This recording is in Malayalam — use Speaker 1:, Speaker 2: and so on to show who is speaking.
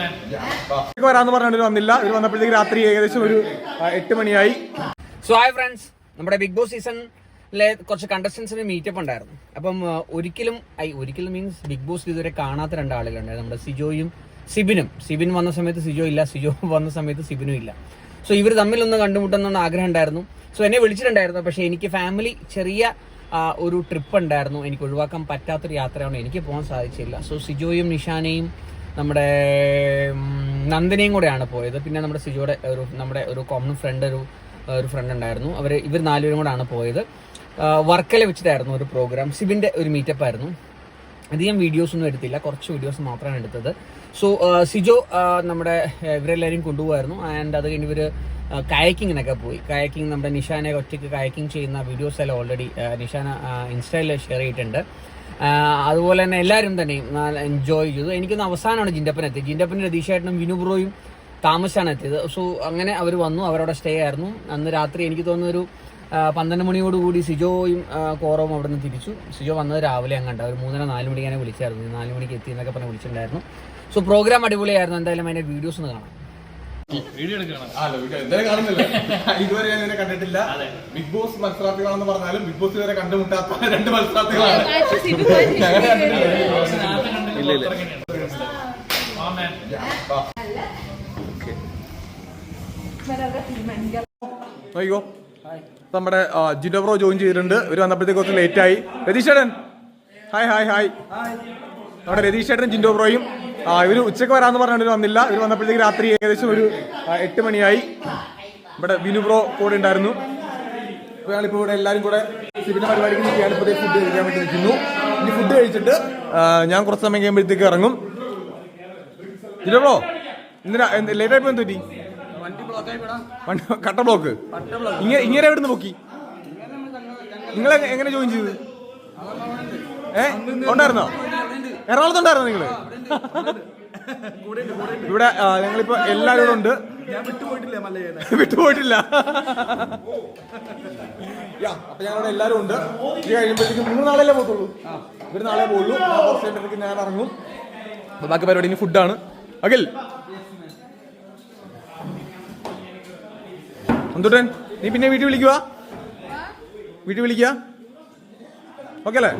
Speaker 1: ഇവർക്ക് വരാന്ന് പറഞ്ഞിട്ട് വന്നില്ല. ഇവർ വന്നപ്പോഴത്തേക്ക് രാത്രി ഏകദേശം ഒരു എട്ട് മണിയായി.
Speaker 2: സോ ഹായ് ഫ്രണ്ട്സ് നമ്മുടെ ബിഗ് ബോസ് സീസണിലെ കുറച്ച് കണ്ടസ്റ്റൻസിന് മീറ്റപ്പ് ഉണ്ടായിരുന്നു. അപ്പം ഒരിക്കലും ഐ ഒരിക്കലും മീൻസ് ബിഗ് ബോസ് ഇതുവരെ കാണാത്ത രണ്ടാളുകളുണ്ടായിരുന്നു നമ്മുടെ സിജോയും സിബിനും. സിബിൻ വന്ന സമയത്ത് സിജോ ഇല്ല. സിജോ വന്ന സമയത്ത് സിബിനും ഇല്ല. സോ ഇവർ തമ്മിലൊന്ന് കണ്ടുമുട്ടുന്ന ആഗ്രഹം ഉണ്ടായിരുന്നു. സോ എന്നെ വിളിച്ചിട്ടുണ്ടായിരുന്നു. പക്ഷേ എനിക്ക് ഫാമിലി ചെറിയ ഒരു ട്രിപ്പ് ഉണ്ടായിരുന്നു. എനിക്ക് ഒഴിവാക്കാൻ പറ്റാത്തൊരു യാത്രയാണ് എനിക്ക് പോകാൻ സാധിച്ചില്ല. സോ സിജോയും നിഷാനയും നമ്മുടെ നന്ദിനിയും കൂടെയാണ് പോയത്. പിന്നെ നമ്മുടെ സിജോയുടെ ഒരു നമ്മുടെ ഒരു കോമൺ ഫ്രണ്ട് ഒരു ഒരു ഫ്രണ്ട് ഉണ്ടായിരുന്നു. അവർ ഇവർ നാലുപേരും കൂടെയാണ് പോയത്. വർക്കല വെച്ചിട്ടായിരുന്നു ഒരു പ്രോഗ്രാം സിബിന്റെ ഒരു മീറ്റപ്പ് ആയിരുന്നു. അധികം വീഡിയോസ് ഒന്നും എടുത്തില്ല. കുറച്ച് വീഡിയോസ് മാത്രമാണ് എടുത്തത്. സോ സിജോ നമ്മുടെ ഇവരെല്ലാവരും കൊണ്ടുപോകായിരുന്നു ആൻഡ് അത് കഴിഞ്ഞ് ഇവർ കയക്കിങ്ങിനൊക്കെ പോയി. കയക്കിങ് നമ്മുടെ നിഷാനെ ഒറ്റയ്ക്ക് കയക്കിങ് ചെയ്യുന്ന വീഡിയോസ് എല്ലാം ഓൾറെഡി നിഷാന ഇൻസ്റ്റയിൽ ഷെയർ ചെയ്തിട്ടുണ്ട്. അതുപോലെ തന്നെ എല്ലാവരും തന്നെ എൻജോയ് ചെയ്തു. എനിക്കൊന്ന് അവസാനമാണ് ജിൻഡപ്പൻ എത്തിയത്. ജിൻഡപ്പൻ രതീഷേട്ടനും വിനു ബ്രോയും താമസിച്ചാണ് എത്തിയത്. സോ അങ്ങനെ അവർ വന്നു. അവരവിടെ സ്റ്റേ ആയിരുന്നു. അന്ന് രാത്രി എനിക്ക് തോന്നുന്നു ഒരു പന്ത്രണ്ട് മണിയോടുകൂടി സിജോയും കോറവും അവിടെ നിന്ന് തിരിച്ചു. സിജോ വന്നത് രാവിലെ അങ്ങോട്ട് ഒരു മൂന്നര നാല് മണിക്ക് ഞാൻ വിളിച്ചായിരുന്നു. നാല് മണിക്ക് എത്തി എന്നൊക്കെ പറഞ്ഞ് വിളിച്ചിട്ടുണ്ടായിരുന്നു. സോ പ്രോഗ്രാം അടിപൊളിയായിരുന്നു. എന്തായാലും അതിന്റെ വീഡിയോസ് ഒന്ന് കാണാം
Speaker 1: കാണുന്നില്ല. ഇതുവരെ ഞാൻ ഇതിനെ കണ്ടിട്ടില്ല. ബിഗ് ബോസ് മത്സരാർത്ഥികളാണെന്ന് പറഞ്ഞാലും ബിഗ് ബോസ് ഇതുവരെ കണ്ടുമുട്ടാത്ത രണ്ട് മത്സരാർത്ഥികളാണ്. ഇല്ല ഇല്ല. വാ. അയ്യോ നമ്മുടെ ജിനോ ബ്രോ ജോയിൻ ചെയ്തിട്ടുണ്ട്. ഇവർ വന്നപ്പോഴത്തേക്ക് കുറച്ച് ലേറ്റ് ആയി. രതീഷേട്ടൻ ഹായ് ഹായ് ഹായ് നമ്മുടെ രതീഷേട്ടനും ജിൻഡോ ബ്രോയും. ആ ഇവർ ഉച്ചയ്ക്ക് വരാന്ന് പറഞ്ഞിട്ട് വന്നില്ല. ഇവർ വന്നപ്പോഴത്തേക്ക് രാത്രി ഏകദേശം ഒരു എട്ട് മണിയായി. ഇവിടെ വിനു ബ്രോ കൂടെ ഉണ്ടായിരുന്നു. അപ്പോൾ ഞങ്ങളിപ്പോൾ ഇവിടെ എല്ലാവരും കൂടെ സിബിന്റെ പരിപാടിക്ക് നിൽക്കുകയാണ്. ഇപ്പോൾ ഫുഡ് കഴിക്കാൻ വേണ്ടി നിൽക്കുന്നു. ഇനി ഫുഡ് കഴിച്ചിട്ട് ഞാൻ കുറച്ച് സമയം കഴിയുമ്പോഴത്തേക്ക് ഇറങ്ങും. ഇല്ലോ ബ്രോ എന്തിനാ ലേറ്റ് ആയപ്പോ എന്ത് പറ്റി വണ്ടി കട്ട ബ്ലോക്ക് ഇങ്ങനെ ഇങ്ങനെ എവിടെ നിന്ന് പൊക്കി നിങ്ങൾ എങ്ങനെ ജോയിൻ ചെയ്തത് ഏ ഉണ്ടായിരുന്നോ? എറണാകുളത്തുണ്ടായിരുന്നോ നിങ്ങൾ? ഇവിടെ ഞങ്ങളിപ്പോ എല്ലാവരും ഇവിടെ ഉണ്ട്. വിട്ടുപോയിട്ടില്ല യാ, അപ്പൊ ഞങ്ങളുടെ എല്ലാവരും ഉണ്ട്. ഇത് കഴിയുമ്പോഴത്തേക്ക് മൂന്ന് നാളല്ലേ പോകത്തുള്ളൂ? ഇവർ നാളെ പോകുള്ളൂ ഞാൻ ഞാൻ ഇറങ്ങും. ബാക്കി പരിപാടി ഇനി ഫുഡാണ്. അഖിൽ. എന്തുട്ടൻ നീ പിന്നെ വീട്ടിൽ വിളിക്കുക വീട്ടിൽ വിളിക്കുക ഓക്കെ അല്ലേ?